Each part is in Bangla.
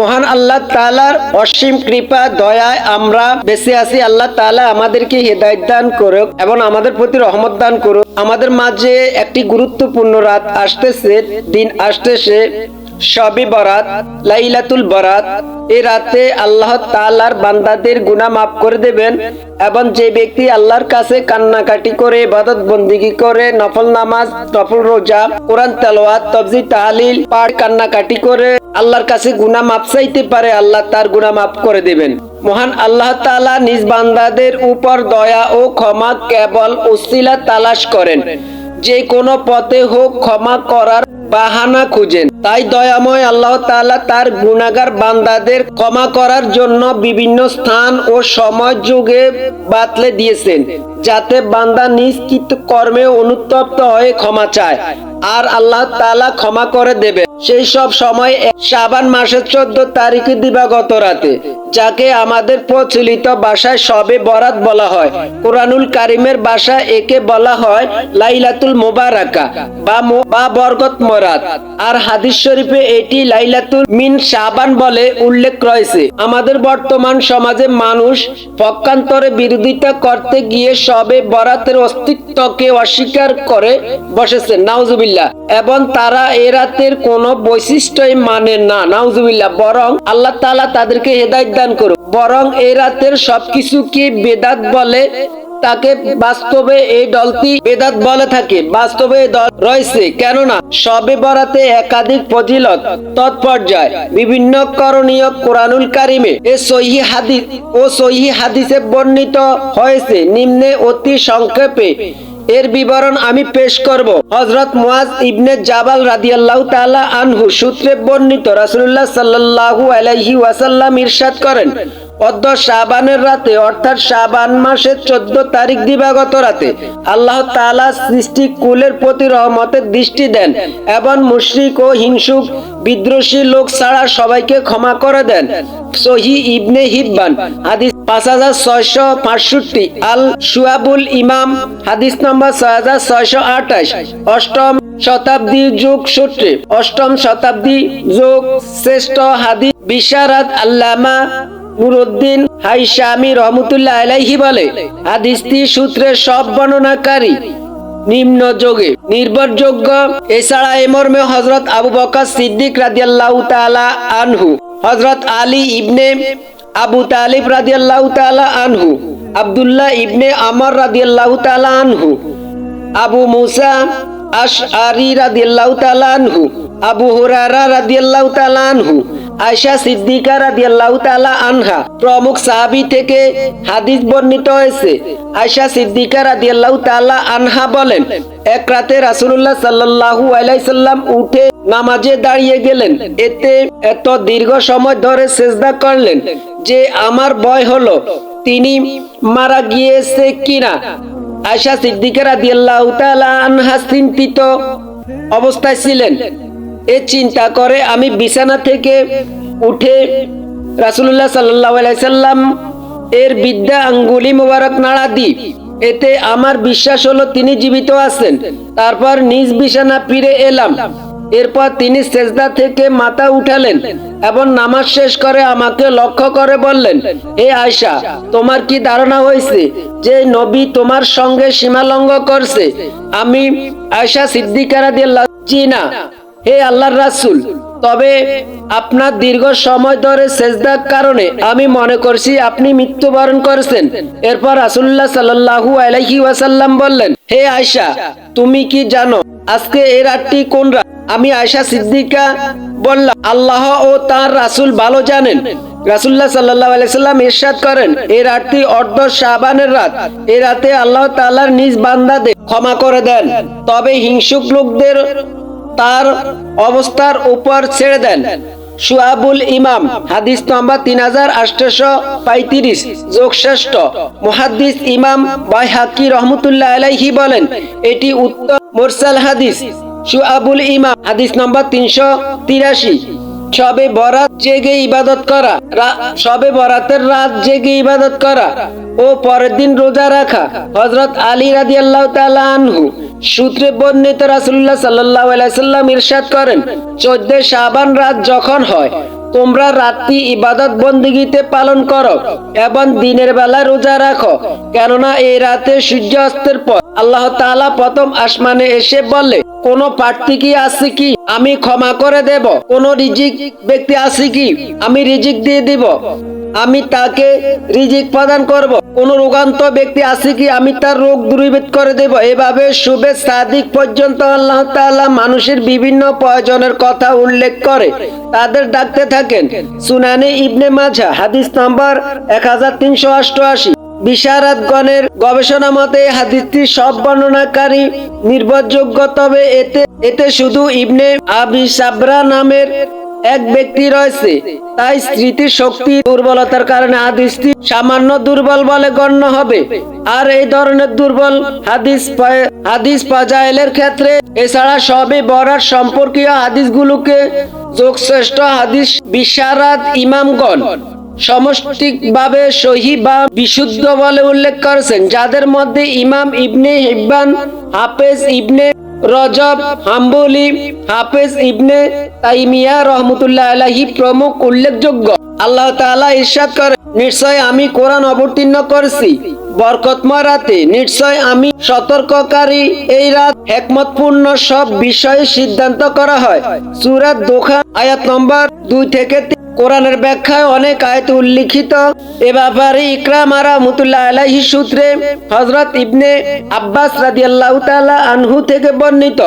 মহান আল্লাহ তালার অসীম কৃপা দয়ায় আমরা বেঁচে আছি। আল্লাহ তালা আমাদেরকে হেদায়ত দান করুক এবং আমাদের প্রতি রহমত দান করুক। আমাদের মাঝে একটি গুরুত্বপূর্ণ রাত আসতেছে, দিন আসতেছে। সবই বরাত, লাইলাতুল বরাত। এই রাতে আল্লাহ তাআলার বান্দাদের গুনাহ মাফ করে দেবেন এবং যে ব্যক্তি আল্লাহর কাছে কান্নাকাটি করে, ইবাদত বন্দিগি করে, নফল নামাজ, নফল রোজা, কোরআন তেলাওয়াত তফজি তাহলিল, পাঠ, কান্নাকাটি করে আল্লাহর কাছে গুনাহ মাফ চাইতে পারে, আল্লাহ তার গুনাহ মাফ করে দেবেন। মহান আল্লাহ তালা নিজ বান্দাদের উপর দয়া ও ক্ষমা কেবল উসিলা তালাশ করেন। যে কোনো পথে হোক ক্ষমা করার বাহানা খুঁজেন। তাই দয়াময় আল্লাহ তালা তার গুণাগার বান্দাদের ক্ষমা করার জন্য বিভিন্ন স্থান ও সময় যুগে বাতলে দিয়েছেন, যাতে বান্দা নিজ কর্মে অনুতপ্ত হয়ে ক্ষমা চায়। আর আল্লাহ তাআলা ক্ষমা করে দেবে। সেই সব সময় শাবান মাসের চোদ্দ তারিখে দিবাগত রাতে, যাকে আমাদের প্রচলিত ভাষায় সবে বরাত বলা হয়। কোরআনুল কারিমের ভাষা একে বলা হয় লাইলাতুল মোবারাকা বা বা বরকত মরাত। আর হাদিস শরীফে এটি লাইলাতুল মিন শাবান বলে উল্লেখ রয়েছে। আমাদের বর্তমান সমাজে মানুষ পক্ষান্তরে বিরোধিতা করতে গিয়ে সবে বরাতের অস্তিত্বকে অস্বীকার করে বসেছে নাউজুবিল্লাহ। এবং তারা এ রাতের কোনো বৈশিষ্ট্যই মানে না, নাউজুবিল্লাহ। বরং আল্লাহ তাআলা তাদেরকে হেদায়েত দান করুক। বরং এই রাতের সবকিছু কি বেদাত বলে, তাকে বাস্তবে এই দলটি বেদাত বলে থাকে। বাস্তবে এই দল রয়েছে, কেননা সবে বরাতে একাধিক ফজিলত, তৎপর্যায়, বিভিন্ন করণীয় কোরআনুল কারিমে এ সহি হাদিস ও সহি হাদিসে বর্ণিত হয়েছে। নিম্নে অতি সংক্ষেপে এর বিবরণ আমি পেশ করব। হজরত মুয়াজ ইবনে জাবাল রাদিয়াল্লাহু তাআলা আনহু সূত্রে বর্ণিত রাসূলুল্লাহ সাল্লাল্লাহু আলাইহি ওয়াসাল্লাম ইরশাদ করেন অদ্য শাবানের রাতে, অর্থাৎ শাবান মাসের চোদ্দ তারিখ দিবাগত রাতে আল্লাহ তাআলা সৃষ্টি কুলের প্রতি রহমতের দৃষ্টি দেন এবং ও হিংসুক বিদ্রোহী লোক ছাড়া সবাইকে ক্ষমা করে দেন। সহি ইবনে হাদিস পাঁচ হাজার ছয়শো পাঁচষট্টি, আল সুয়াবুল ইমাম, হাদিস নম্বর ছয় হাজার ছয়শো আঠাশ, অষ্টম শতাব্দী যুগ সূত্রে, অষ্টম শতাব্দী যুগ শ্রেষ্ঠ হাদিস বিশারাত আল্লামা নুরুদ্দিন হাইশামি রহমতুল্লাহ আলাইহি বলে হাদিসটি সূত্রের সব বর্ণনাকারী নিম্ন যোগে নির্ভরযোগ্য। এছাড়া এ মর্মে হজরত আবু বকর সিদ্দিক রাদিয়াল্লাহু তাআলা আনহু হজরত আলী ইবনে আবু তালিব রাদিয়াল্লাহু তাআলা আনহু, আব্দুল্লাহ ইবনে আমর রাদিয়াল্লাহু তাআলা আনহু, আবু মুসা আশআরি রাদিয়াল্লাহু তাআলা আনহু, আবু হুরায়রা রাদিয়াল্লাহু তাআলা আনহু আয়েশা সিদ্দিকা রাদিয়াল্লাহু তাআলা আনহা প্রমুখ সাহাবী থেকে হাদিস বর্ণিত হয়েছে। আয়েশা সিদ্দিকা রাদিয়াল্লাহু তাআলা আনহা বলেন, এক রাতে রাসূলুল্লাহ সাল্লাল্লাহু আলাইহি সাল্লাম উঠে নামাজে দাঁড়িয়ে গেলেন। এতে এত দীর্ঘ সময় ধরে সেজদা করলেন যে আমার ভয় হলো, তিনি মারা গিয়েছে কিনা। আয়সা সিদ্দিকা রাদিয়াল্লাহু তাআলা আনহা চিন্তিত অবস্থায় ছিলেন। এ চিন্তা করে, আমি বিছানা থেকে উঠে আলাইহি সাল্লাম এর বিদ্যা আঙ্গুলি মোবারক নাড়া দিই। এতে আমার বিশ্বাস হলো তিনি জীবিত আছেন। তারপর নিজ বিছানা ফিরে এলাম। এরপর তিনি সেজদা থেকে মাথা উঠালেন এবং নামাজ শেষ করে আমাকে লক্ষ্য করে বললেন, হে আয়সা তোমার কি ধারণা হয়েছে যে নবী তোমার সঙ্গে সীমালঙ্ঘ করছে? আমি আয়সা সিদ্দিকারা দিয়ে জি না। হে আল্লাহর রাসূল, তবে আপনার দীর্ঘ সময় ধরে সেজদার কারণে আমি মনে করছি আপনি মৃত্যুবরণ করেছেন। এরপর রাসূলুল্লাহ সাল্লাল্লাহু আলাইহি ওয়াসাল্লাম বললেন, হে আয়সা তুমি কি জানো আজকে এই রাতটি কোন রাত? আমি আয়সা সিদ্দিকা বললাম, আল্লাহ ও তার রাসূল ভালো জানেন। রাসূলুল্লাহ সাল্লাল্লাহু আলাইহি সাল্লাম ইরশাদ করেন এই রাতটি অর্ধ শাবানের রাত। এ রাতে আল্লাহ তাআলার নিজ বান্দাদের ক্ষমা করে দেন। তবে হিংসুক লোকদের তার অবস্থার উপর ছেড়ে দেন। সুয়াবুল ইমাম, হাদিস নম্বর তিন হাজার আটশো পঁয়ত্রিশ, যোগশ্রেষ্ঠ। মুহাদ্দিস ইমাম বাইহাকি রহমতুল্লাহ আলাইহি বলেন, এটি উত্তর মোরসাল হাদিস। সুয়াবুল ইমাম, হাদিস নম্বর তিনশো তিরাশি। সবে বরাত জেগে ইবাদত করা। সবে বরাতের রাত জেগে ইবাদত করা। ও পরের দিন রোজা রাখা। হজরত আলী রাজি আল্লাহ আনহু সূত্রে বর্ণিত রাসুল্লাহ সাল্লাহ সাল্লাম ইরশাদ করেন, চোদ্দ শাবান রাত যখন হয় তোমরা রাত্রি ইবাদত বন্দিগিতে পালন করো এবং দিনের বেলা রোজা রাখো। কেননা এই রাতে সূর্যাস্তের পর আল্লাহ তাআলা প্রথম আসমানে এসে বলে, কোন প্রার্থী কি আছে কি? আমি ক্ষমা করে দেব। কোন রিজিক ব্যক্তি আছে কি? আমি রিজিক দিয়ে দিব। আমি তাকে রিজিক প্রদান করব। কোন রোগান্ত ব্যক্তি আছে কি? আমি তার রোগ দূরীভূত করে দেব। এভাবে শুভে সাদিক পর্যন্ত আল্লাহ তাআলা মানুষের বিভিন্ন প্রয়োজনের কথা উল্লেখ করে। তাদের ডাকতে থাকেন। সুনানে ইবনে মাঝা হাদিস নাম্বার এক হাজার তিনশো অষ্টআশি। বিশারাদগণের গবেষণা মতে হাদিসটি সব বর্ণনাকারী নির্ভরযোগ্য, তবে এতে এতে শুধু ইবনে আবি সাবরা নামের এক ব্যক্তি রয়েছে, তাই স্মৃতি শক্তি দুর্বলতার কারণে হাদিসটি সামান্য দুর্বল বলে গণ্য হবে। আর এই ধরনের দুর্বল হাদিস হাদিস পাজাইলের ক্ষেত্রে, এছাড়া সবই বরার সম্পর্কীয় হাদিসগুলোকে যোগশ্রেষ্ঠ হাদিস বিশারাদ ইমামগণ সমষ্টিকভাবে সহি বা বিশুদ্ধ বলে উল্লেখ করেছেন, যাদের মধ্যে ইমাম ইবনে হিব্বান, হাফেজ ইবনে রজব, হাম্বলি, হাফেজ ইবনে তাইমিয়া রহমতুল্লাহ আলাহি প্রমুখ উল্লেখযোগ্য। আল্লাহ তাআলা ইরশাদ করে, নিশ্চয় আমি কোরআন অবতীর্ণ করেছি। বরকতময় রাতে নিশ্চয় আমি সতর্ককারী, এই রাত হেকমতপূর্ণ সব বিষয়ে সিদ্ধান্ত করা হয়। সুরাত দোকান আয়াত নম্বর দুই থেকে তিন। কোরআনের ব্যাখ্যায় অনেক আয়ত উল্লিখিত। এ ব্যাপারে ইকরাম আর রহমতুল্লাহ আলাহি সূত্রে হজরত ইবনে আব্বাস রাদিয়াল্লাহু তাআলা আনহু থেকে বর্ণিত।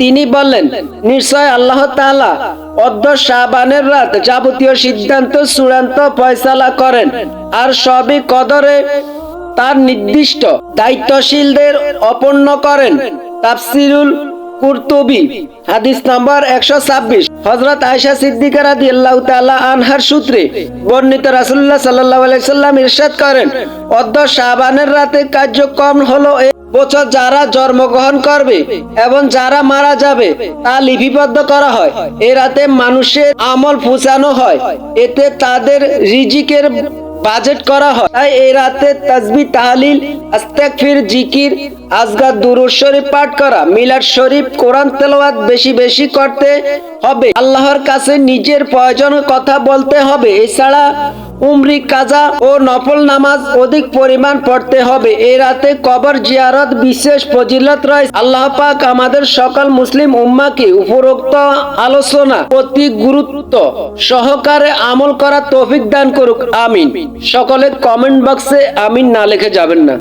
তিনি বললেন, নিশ্চয় আল্লাহ তাআলা অর্ধ শাবানের রাত যাবতীয় সিদ্ধান্ত, চূড়ান্ত ফয়সালা করেন আর সবই কদরে তার নির্দিষ্ট দায়িত্বশীলদের অপন্ন করেন। তাফসিরুল কুরতুবি, হাদিস নাম্বার একশো ছাব্বিশ। হজরত আয়সা তাআলা আনহার সূত্রে বর্ণিত রাসূলুল্লাহ সাল্লাল্লাহু আলাইহি সাল্লাম ইরশাদ করেন শাবানের রাতে কার্যক্রম হলো বছর যারা জন্মগ্রহণ করবে এবং যারা মারা যাবে তা লিপিবদ্ধ করা হয়। এ রাতে মানুষের আমল ফুসানো হয়। এতে তাদের রিজিকের বাজেট করা হয়। তাই এই রাতে তাজবি, তাহলিল আস্তাকফির জিকির, আজগার, দুরুদ শরীফ পাঠ করা, মিলাদ শরীফ, কোরআন তেলাওয়াত বেশি বেশি করতে হবে। আল্লাহর কাছে নিজের প্রয়োজন কথা বলতে হবে। এছাড়া উমরি, কাজা ও নফল নামাজ অধিক পরিমাণ পড়তে হবে। এ রাতে কবর জিয়ারত বিশেষ ফজিলত রয়েছে। আল্লাহ পাক আমাদের সকল মুসলিম উম্মাকে উপরোক্ত আলোচনা অতি গুরুত্ব সহকারে আমল করা তৌফিক দান করুক। আমিন। সকলে কমেন্ট বক্সে আমিন না লিখে যাবেন না।